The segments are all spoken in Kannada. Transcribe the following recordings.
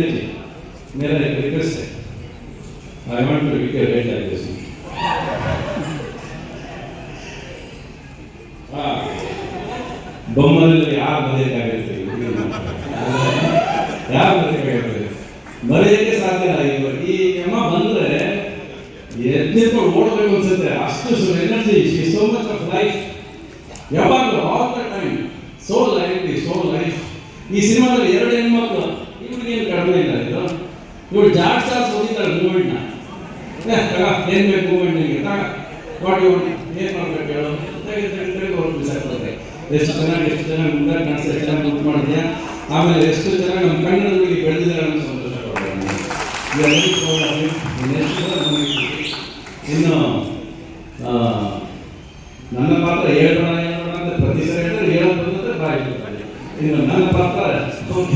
May I request it? I want to pick a red like this. ಬೊಮ್ಮದಲ್ಲಿ ಯಾರು ಬರೆಯಕ್ಕಾಗುತ್ತೆ ಯಾರು ಬರೆಯಕ್ಕಾಗುತ್ತೆ ಬರೆಯಕ್ಕೆ ಸಾಧ್ಯ ಇಲ್ಲ ಈ ಎಮ್ಮ ಬಂದ್ರೆ ಎದ್ದಿರ್ಕೊಂಡು ಓಡಬೇಕು ಅನ್ಸುತ್ತೆ. ಅಷ್ಟು energy she so much of life ಯಾವಾಗಲೂ all the time so life so life ಈ ಸಿನಿಮಾದಲ್ಲಿ ಎರಡು ಹೆಣ್ಮಕ್ಳು. ಏನು ಕಡಿಮೆ ಇಲ್ಲ ಇದು? ನೋಡಿ, ಜಾಡ್ ಸಾಸ್ ಓದಿದ್ದಾಳೆ ಮೂಮೆಂಟ್ನ ಏನ್ ಬೇಕು ಮೂಮೆಂಟ್ ನಿಮಗೆ ತಗ ನೋಡಿ ಏನು ಮಾಡ್ಬೇಕು ಹೇಳು? ತೆಗೆ ತೆಗೆ ತೆಗೆ ಅವ್ರು ಬಿಸಾಕ್ತಾರೆ ಎಷ್ಟು ಚೆನ್ನಾಗಿ ಎಷ್ಟು ಚೆನ್ನಾಗಿ ಮುಂದೆ ಕಾಣಿಸ್ತಾ ಚೆನ್ನಾಗಿ ಮಾಡಿದ್ಯಾ? ಆಮೇಲೆ ಎಷ್ಟು ಚೆನ್ನಾಗಿ ನಮ್ಮ ಕನ್ನಡದಲ್ಲಿ ಬೆಳೆದಿದ್ದಾರೆ ಅನ್ನೋ ಸಂತೋಷ ನಮಗೆ. ಇನ್ನು ನನ್ನ ಪಾತ್ರ ಹೇಳೋಣ ಹೇಳೋಣ ಅಂತ ಪ್ರತಿ ಸಲ ಹೇಳಿದ್ರೆ ಹೇಳೋದು ಅಂದರೆ ಬಾಯಿ. ಇನ್ನು ನನ್ನ ಪಾತ್ರ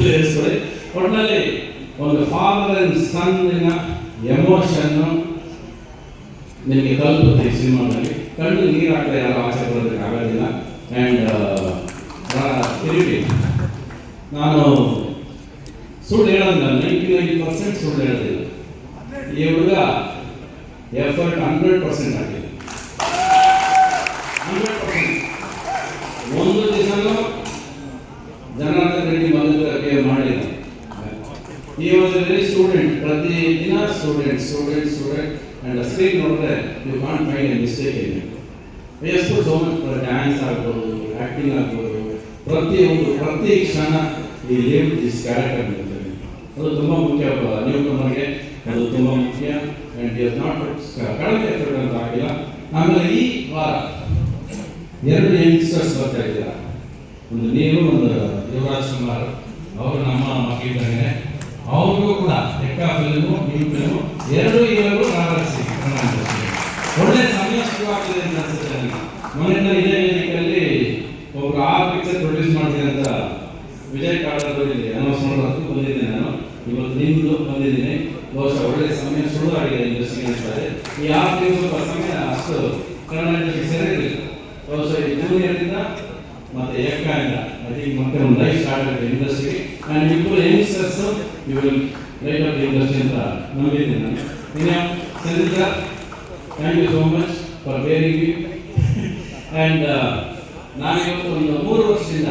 ಹೆಸರು ಒಟ್ಟಿನಲ್ಲಿ ಒಂದು ಫಾದರ್ ಅಂಡ್ ಸನ್ನಿನ ಎಮೋಷನ್ನು ನಿಮಗೆ ತಲುಪುತ್ತೆ ಸಿನಿಮಾದಲ್ಲಿ. ಕಣ್ಣು ನೀರು ಹಾಕಿದ್ರೆ ಯಾರು ಆಸೆ ಬರೋದಕ್ಕೆ ಆಗೋದಿಲ್ಲ. ಆ್ಯಂಡ್ ತಿರುಗಿ. ನಾನು ಸುಳ್ಳು ಹೇಳೋದಿಲ್ಲ. ನೈಂಟಿ ನೈನ್ ಪರ್ಸೆಂಟ್ ಸುಳ್ಳು ಹೇಳೋದಿಲ್ಲ ಈ ಹುಡುಗ ಎಫರ್ಟ್ ಹಂಡ್ರೆಡ್ ಪರ್ಸೆಂಟ್ ಆಗಿದೆ. ಸ್ಟೂಡೆಂಟ್ ಪ್ರತಿ ದಿನ student student student and screen ನೋಡಿದ್ರೆ you can't find a mistake in ಎಷ್ಟು ಸೋ ಮಚ್ ಡ್ಯಾನ್ಸ್ ಆಗ್ಬೋದು ಆ್ಯಕ್ಟಿಂಗ್ ಆಗ್ಬೋದು ಪ್ರತಿಯೊಂದು ಪ್ರತಿ ಕ್ಷಣ ಈ ಲಿವ್ ದಿಸ್ ಕ್ಯಾರೆಕ್ಟರ್ ಇರ್ತದೆ ಅದು ತುಂಬ ಮುಖ್ಯ ಒಬ್ಬ ನ್ಯೂ ಕಮರ್ಗೆ ಅದು ತುಂಬ ಮುಖ್ಯ ಆ್ಯಂಡ್ ಇಸ್ ನಾಟ್ ಕಡಿಮೆ ಎಫರ್ಟ್ ಅಂತ ಆಗಿಲ್ಲ ಆಮೇಲೆ ಈ ವಾರ ಎರಡು ಯಂಗ್ಸ್ಟರ್ಸ್ ಬರ್ತಾ ಇದ್ದೀರಾ ಒಂದು ನೀವು ಒಂದು ಯುವರಾಜ್ ಕುಮಾರ್ ಅವರು ನಮ್ಮ ಮಕ್ಕಳಿದ್ದಾರೆ ಅವ್ರಿಗೂ ಕೂಡ. ಎಕ್ಕ ಫಿಲ್ಮು ನ್ಯೂ ಫಿಲ್ಮು ಎರಡೂ ಇವರು ನಾಗರಿಸಿ ಒಳ್ಳೆ ಸಮಯ ಶುರುವಾಗಿದೆ ಅಂತ ಅನ್ಸುತ್ತೆ ಮೊನ್ನೆ ಇದೇ ವೇದಿಕೆಯಲ್ಲಿ ಒಬ್ರು ಆರು ಪಿಕ್ಚರ್ ಪ್ರೊಡ್ಯೂಸ್ ಮಾಡ್ತೀನಿ ಅಂತ ವಿಜಯ್ ಕಾಡರ್ ಇಲ್ಲಿ ಅನೌನ್ಸ್ ಮಾಡೋದಕ್ಕೂ ಬಂದಿದ್ದೆ ನಾನು. ಇವತ್ತು ನಿಮ್ಮದು ಬಂದಿದ್ದೀನಿ. ಬಹುಶಃ ಒಳ್ಳೆ ಸಮಯ ಶುರುವಾಗಿದೆ ಇಂಡಸ್ಟ್ರಿ ಅಂತಾರೆ ಈ ಆರು ದಿವಸ ಸಮಯ ಅಷ್ಟು ಕನ್ನಡ ಸೇರಿರಲಿಲ್ಲ ಬಹುಶಃ ಈ ಜೂನಿಯರಿಂದ ಮತ್ತೆ ಏಕಾಂಗ ಥಿಂಕ್ ಮತ್ತೆ ಒಂದು ಲೈಫ್ ಸ್ಟಾರ್ಟ್ ಆಗಿದೆ ಇಂಡಸ್ಟ್ರಿ ನಾನು ಇಬ್ಬರು youngsters you will light of industry ಅಂತ ನಂಬಿದ್ದೀನಿ ನಾನು ಇನ್ನು ಸಂಗೀತ thank you so much for bearing you and ನಾನಿವತ್ತು ಒಂದು ಮೂರು ವರ್ಷದಿಂದ